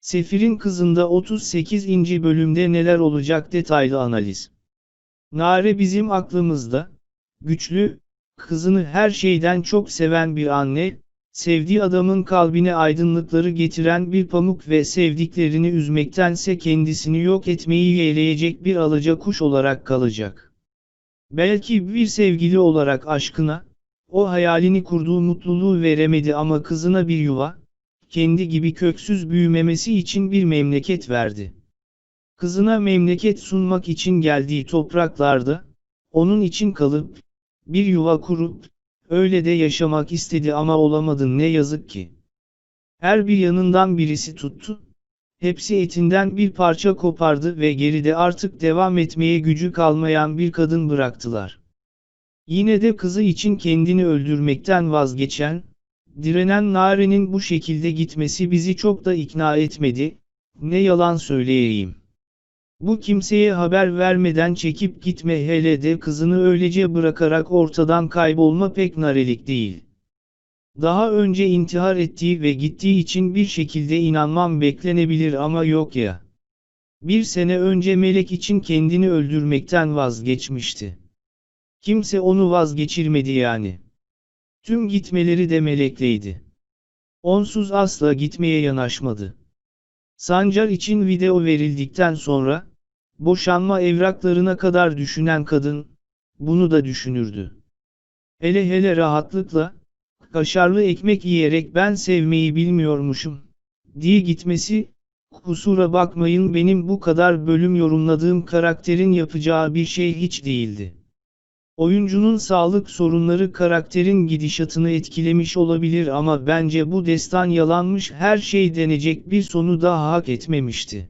Sefir'in kızında 38. bölümde neler olacak detaylı analiz. Nare bizim aklımızda, güçlü, kızını her şeyden çok seven bir anne, sevdiği adamın kalbine aydınlıkları getiren bir pamuk ve sevdiklerini üzmektense kendisini yok etmeyi yeğleyecek bir alaca kuş olarak kalacak. Belki bir sevgili olarak aşkına, o hayalini kurduğu mutluluğu veremedi ama kızına bir yuva, kendi gibi köksüz büyümemesi için bir memleket verdi. Kızına memleket sunmak için geldiği topraklarda, onun için kalıp, bir yuva kurup, öyle de yaşamak istedi ama olamadı ne yazık ki. Her bir yanından birisi tuttu, hepsi etinden bir parça kopardı ve geride artık devam etmeye gücü kalmayan bir kadın bıraktılar. Yine de kızı için kendini öldürmekten vazgeçen, direnen Nare'nin bu şekilde gitmesi bizi çok da ikna etmedi, ne yalan söyleyeyim. Bu kimseye haber vermeden çekip gitme hele de kızını öylece bırakarak ortadan kaybolma pek narelik değil. Daha önce intihar ettiği ve gittiği için bir şekilde inanmam beklenebilir ama yok ya. Bir sene önce Melek için kendini öldürmekten vazgeçmişti. Kimse onu vazgeçirmedi yani. Tüm gitmeleri de Melek'leydi. Onsuz asla gitmeye yanaşmadı. Sancar için video verildikten sonra, boşanma evraklarına kadar düşünen kadın, bunu da düşünürdü. Hele hele rahatlıkla, kaşarlı ekmek yiyerek ben sevmeyi bilmiyormuşum, diye gitmesi, kusura bakmayın benim bu kadar bölüm yorumladığım karakterin yapacağı bir şey hiç değildi. Oyuncunun sağlık sorunları karakterin gidişatını etkilemiş olabilir ama bence bu destan yalanmış her şey denecek bir sonu daha hak etmemişti.